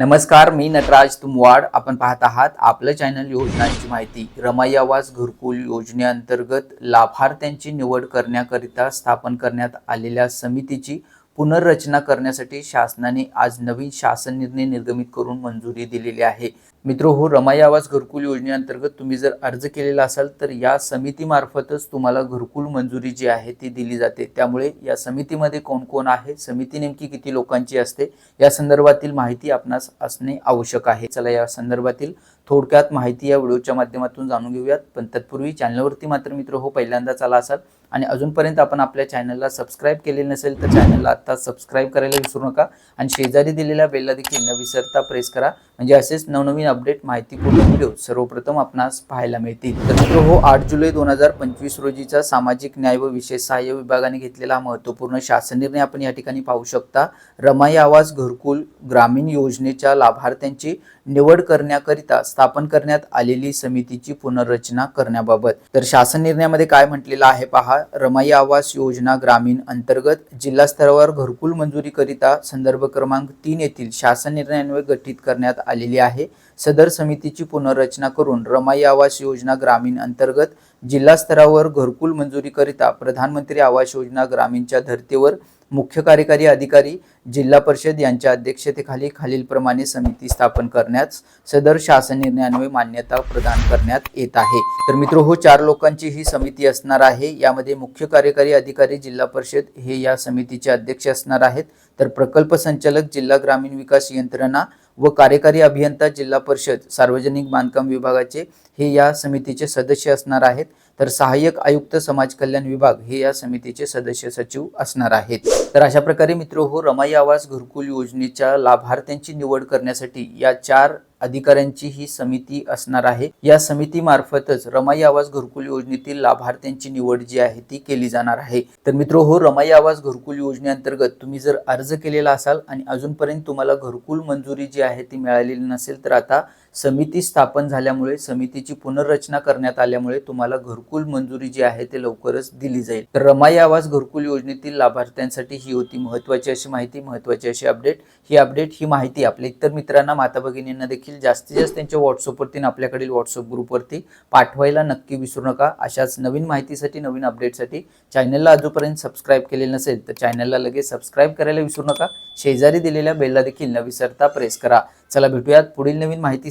नमस्कार मी नटराज तुमवाड. आपण पाहत आहात आपलं चॅनल योजनांची माहिती. रमाई आवास घरकुल योजनेअंतर्गत लाभार्थ्यांची निवड करण्याकरिता स्थापन करण्यात आलेल्या समितीची पुनर्रचना करण्यासाठी शासनाने आज नवीन शासन निर्णय निर्गमित करून मंजुरी दिलेली आहे. मित्रो हो रमाई आवास घरकुल योजनेअंतर्गत तुम्ही जर अर्ज केलेला असाल तर या समितीमार्फतच तुम्हाला घरकुल मंजुरी जी आहे ती दिली जाते. त्यामुळे या समितीमध्ये कोण कोण आहे समिती नेमकी किती लोकांची असते या संदर्भातील माहिती आपणास असणे आवश्यक आहे. चला या संदर्भातील थोडक्यात माहिती या व्हिडिओच्या माध्यमातून जाणून घेऊयात. पण तत्पूर्वी चॅनलवरती मात्र मित्र हो पहिल्यांदाच आला असाल आणि अजूनपर्यंत आपण आपल्या चॅनलला सबस्क्राईब केले नसेल तर चॅनलला आता सबस्क्राईब करायला विसरू नका. आणि शेजारी दिलेल्या बेलला देखील न विसरता प्रेस करा. म्हणजे असेच नवनवीन अपडेट माहितीपूर्ण व्हिडिओ सर्वप्रथम आपणास पाहायला मिळतील. तर मित्र हो आठ जुलै दोन हजार पंचवीस रोजीचा सामाजिक न्याय व विशेष सहाय्य विभागाने घेतलेला महत्त्वपूर्ण शासन निर्णय आपण या ठिकाणी पाहू शकता. रमाई आवास घरकुल ग्रामीण योजनेच्या लाभार्थ्यांची निवड करण्याकरिता स्थापन करण्यात आलेली समितीची पुनर्रचना करण्याबाबत. तर शासन निर्णयामध्ये काय म्हटलेलं आहे पहा. रमाई आवास योजना ग्रामीण अंतर्गत जिल्हा स्तरावर घरकुल मंजुरीकरिता संदर्भ क्रमांक तीन येथील शासन निर्णयान्वये गठीत करण्यात आलेली आहे. सदर समितीची पुनर्रचना करून रमाई आवास योजना ग्रामीण अंतर्गत जिल्हा स्तरावर घरकुल मंजुरीकरिता प्रधानमंत्री आवास योजना ग्रामीणच्या धर्तीवर मुख्य कार्यकारी अधिकारी जिल्हा परिषद यांच्या अध्यक्षतेखाली खालीलप्रमाणे समिती स्थापन करण्यास सदर शासन निर्णयान्वये मान्यता प्रदान करण्यात येत आहे. तर मित्र हो चार लोकांची ही समिती असणार आहे. यामध्ये मुख्य कार्यकारी अधिकारी जिल्हा परिषद हे या समितीचे अध्यक्ष असणार आहेत. तर प्रकल्प संचालक जिल्हा ग्रामीण विकास यंत्रणा व कार्यकारी अभियंता जिल्हा परिषद सार्वजनिक बांधकाम विभागाचे हे या समितीचे सदस्य असणार आहेत. तर सहाय्यक आयुक्त समाज कल्याण विभाग हे या समितीचे सदस्य सचिव असणार आहेत. तर अशा प्रकारे मित्र हो रमाई आवास घरकुल योजनेच्या लाभार्थ्यांची निवड करण्यासाठी या चार अधिकाऱ्यांची ही समिती असणार आहे. या समितीमार्फतच रमाई आवास घरकुल योजनेतील लाभार्थ्यांची निवड जी आहे ती केली जाणार आहे. तर मित्र हो रमाई आवास घरकुल योजनेअंतर्गत तुम्ही जर अर्ज केलेला असाल आणि अजूनपर्यंत तुम्हाला घरकुल मंजुरी जी आहे ती मिळालेली नसेल तर आता समिती स्थापन झाल्यामुळे समितीची पुनर्रचना करण्यात आल्यामुळे तुम्हाला घरकुल मंजुरी जी आहे ते लवकरच दिली जाईल. तर रमाई आवास घरकुल योजनेतील लाभार्थ्यांसाठी ही होती महत्वाची अशी माहिती महत्वाची अशी अपडेट. ही अपडेट ही माहिती आपल्या इतर मित्रांना माता भगिनींना देखील जास्तीत जास्त त्यांच्या व्हॉट्सअपवरती आपल्याकडील व्हॉट्सअप ग्रुपवरती पाठवायला नक्की विसरू नका. अशाच नवीन माहितीसाठी नवीन अपडेटसाठी चॅनलला अजूनपर्यंत सबस्क्राईब केलेलं नसेल तर चॅनलला लगेच सबस्क्राईब करायला विसरू नका. शेजारी दिलेल्या बेलला देखील न विसरता प्रेस करा. चला भेटूयात पुढील नवीन माहिती